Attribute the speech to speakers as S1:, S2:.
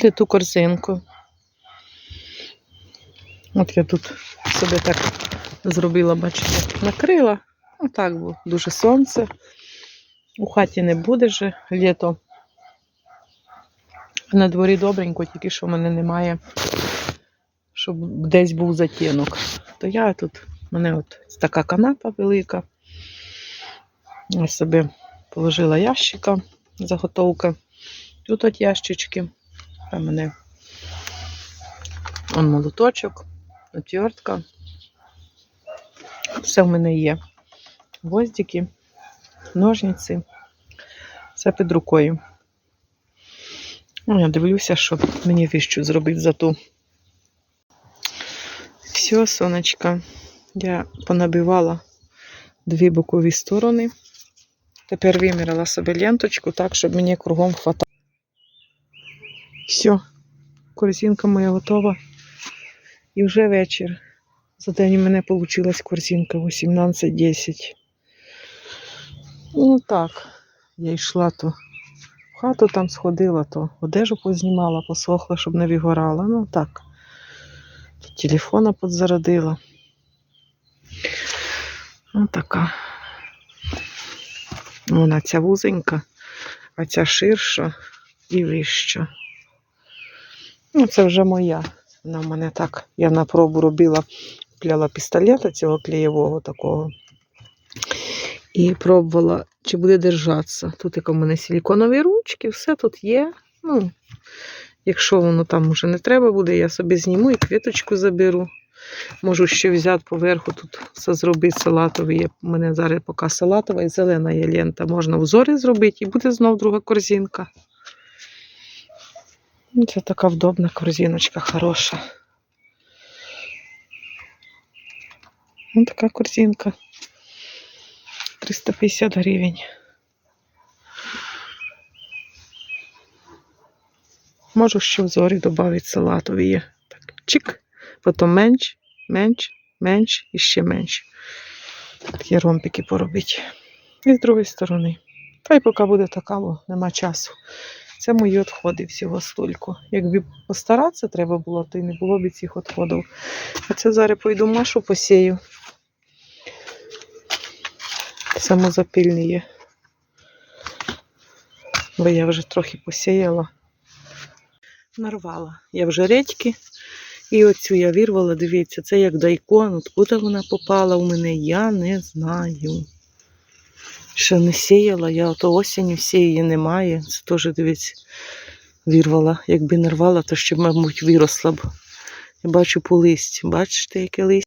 S1: пліту корзинку. От я тут собі так зробила, бачите, накрила. Отак, бо дуже сонце. У хаті не буде же літо. На дворі добренько, тільки що в мене немає, щоб десь був затінок. То я тут, в мене от така канапа велика. Я собі положила ящика, заготовка. Тут от ящички. Там мене он молоточок, отвертка. Все в мене є. Гвоздики, ножниці. Все під рукою. Ну, я дивлюся, що мені віщу зробити за ту. Все, сонечка. Я понабивала дві бокові сторони. Тепер виміряла собі ленточку так, щоб мені кругом хватало. Все, корзинка моя готова. І вже вечір. За день у мене вийшла корзинка 18-10. Ну так, я йшла то в хату там сходила, то одежу познімала, посохла, щоб не вигорала. Ну так. Тут телефона подзарадила. Ну така. Вона ця вузенька, а ця ширша і вища. Ну, це вже моя. Вона в мене так. Я на пробу робила, купляла пістолета цього клеєвого такого. І пробувала, чи буде держатися. Тут як у мене силіконові ручки, все тут є. Ну, якщо воно там вже не треба буде, я собі зніму і квіточку заберу. Можу ще взяти поверху, тут все зробити салатовий. У мене зараз поки салатова і зелена є лента. Можна узори зробити і буде знов друга корзинка. Це така вдобна корзиночка, хороша. Ось така корзинка. 350 гривень. Можу ще в зорі додати салатові є. Так, чик. Потім менш, менш, менш і ще менш. Такі ромбики поробити. І з другої сторони. Та й поки буде така, бо нема часу. Це мої відходи всього стільки. Якби постаратися треба було, то й не було б цих відходів. А це зараз пойду машу посію. Самозапільні є. Бо я вже трохи посіяла. Нарвала. Я вже редьки. І оцю я вирвала, дивіться, це як дайкон. От куди вона попала у мене, я не знаю. Ще не сіяла, я ото осінню всі її немає. Це теж, дивіться, вирвала. Якби не рвала, то ще, мабуть, виросла б. Я бачу по листі. Бачите, яке листя?